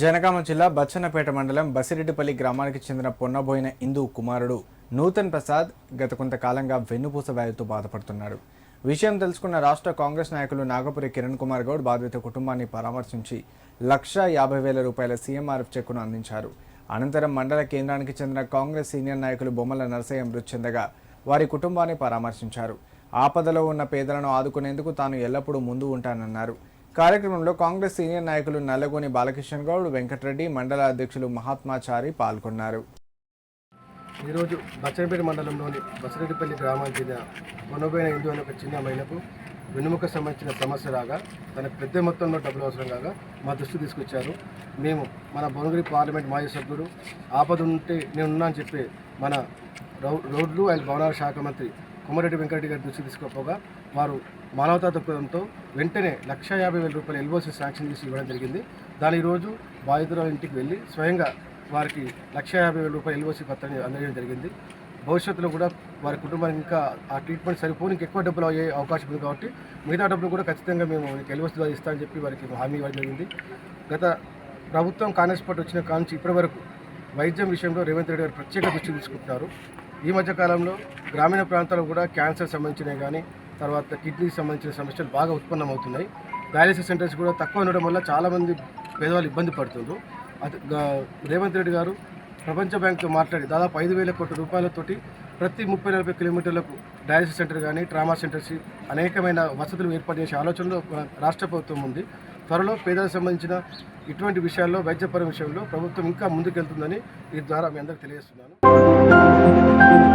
జనగామ జిల్లా బచ్చన్నపేట మండలం బసిరెడ్డిపల్లి గ్రామానికి చెందిన పొన్నబోయిన ఇందు కుమారుడు నూతన్ ప్రసాద్ గత కొంతకాలంగా వెన్నుపూస వ్యాధితో బాధపడుతున్నాడు. విషయం తెలుసుకున్న రాష్ట్ర కాంగ్రెస్ నాయకులు నాగపురి కిరణ్ కుమార్ గౌడ్ బాధిత కుటుంబాన్ని పరామర్శించి లక్ష యాభై వేల రూపాయల సీఎంఆర్ఎఫ్ చెక్కును అందించారు. అనంతరం మండల కేంద్రానికి చెందిన కాంగ్రెస్ సీనియర్ నాయకులు బొమ్మల నరసయ్య మృతి చెందగా వారి కుటుంబాన్ని పరామర్శించారు. ఆపదలో ఉన్న పేదలను ఆదుకునేందుకు తాను ఎల్లప్పుడూ ముందు ఉంటానన్నారు. కార్యక్రమంలో కాంగ్రెస్ సీనియర్ నాయకులు నల్లగోని బాలకిషన్ గౌడ్ వెంకటరెడ్డి మండల అధ్యక్షులు మహాత్మాచారి పాల్గొన్నారు. ఈరోజు బచ్చనపేట మండలంలోని బసిరెడ్డిపల్లి గ్రామానికి చెందిన కొనబోయిన హిందూ అనే ఒక చిన్న మహిళకు వెన్నుముక సంబంధించిన సమస్య రాగా తన పెద్ద మొత్తంలో డబ్బులు అవసరం కాగా మా దృష్టి తీసుకొచ్చారు. మేము మన భువనగిరి పార్లమెంట్ మాజీ సభ్యుడు. ఆపద ఉంటే నేనున్నా అని చెప్పి మన రౌ రోడ్లు అండ్ భవనాల శాఖ మంత్రి కుమారెడ్డి వెంకటరెడ్డి గారి దృష్టి తీసుకుపోగా వారు మానవతా దృక్పథంతో వెంటనే లక్ష యాభై వేల రూపాయల ఎల్బోసి శాంక్షన్ చేసి ఇవ్వడం జరిగింది. దాని ఈరోజు బాధితుల ఇంటికి వెళ్ళి స్వయంగా వారికి లక్ష యాభై వేల రూపాయల ఎల్బోసి పత్రాన్ని అందజేయడం జరిగింది. భవిష్యత్తులో కూడా వారి కుటుంబానికి ఇంకా ఆ ట్రీట్మెంట్ సరిపోని ఎక్కువ డబ్బులు అయ్యే అవకాశం ఉంది కాబట్టి మిగతా డబ్బులు కూడా ఖచ్చితంగా మేము ఎల్ఓసి ద్వారా ఇస్తామని చెప్పి వారికి హామీ ఇవ్వడం జరిగింది. గత ప్రభుత్వం కాంగ్రెస్ పార్టీ వచ్చిన కాంచి ఇప్పటి వరకు వైద్యం విషయంలో రేవంత్ రెడ్డి గారు ప్రత్యేక దృష్టి తీసుకుంటున్నారు. ఈ మధ్య కాలంలో గ్రామీణ ప్రాంతాల్లో కూడా క్యాన్సర్ సంబంధించినవి కానీ తర్వాత కిడ్నీకి సంబంధించిన సమస్యలు బాగా ఉత్పన్నమవుతున్నాయి. డయాలసిస్ సెంటర్స్ కూడా తక్కువ ఉండడం వల్ల చాలామంది పేదవాళ్ళు ఇబ్బంది పడుతున్నారు అది రేవంత్ రెడ్డి గారు ప్రపంచ బ్యాంక్తో మాట్లాడి దాదాపు ఐదు వేల కోట్ల రూపాయలతోటి ప్రతి ముప్పై నలభై కిలోమీటర్లకు డయాలసిస్ సెంటర్ కానీ ట్రామా సెంటర్స్ అనేకమైన వసతులు ఏర్పాటు చేసే ఆలోచనలో రాష్ట్ర ప్రభుత్వం ఉంది. త్వరలో పేదలకు సంబంధించిన ఇటువంటి విషయాల్లో వైద్యపరం విషయంలో ప్రభుత్వం ఇంకా ముందుకెళ్తుందని ఈ ద్వారా మీ అందరికీ తెలియజేస్తున్నాను. Thank you.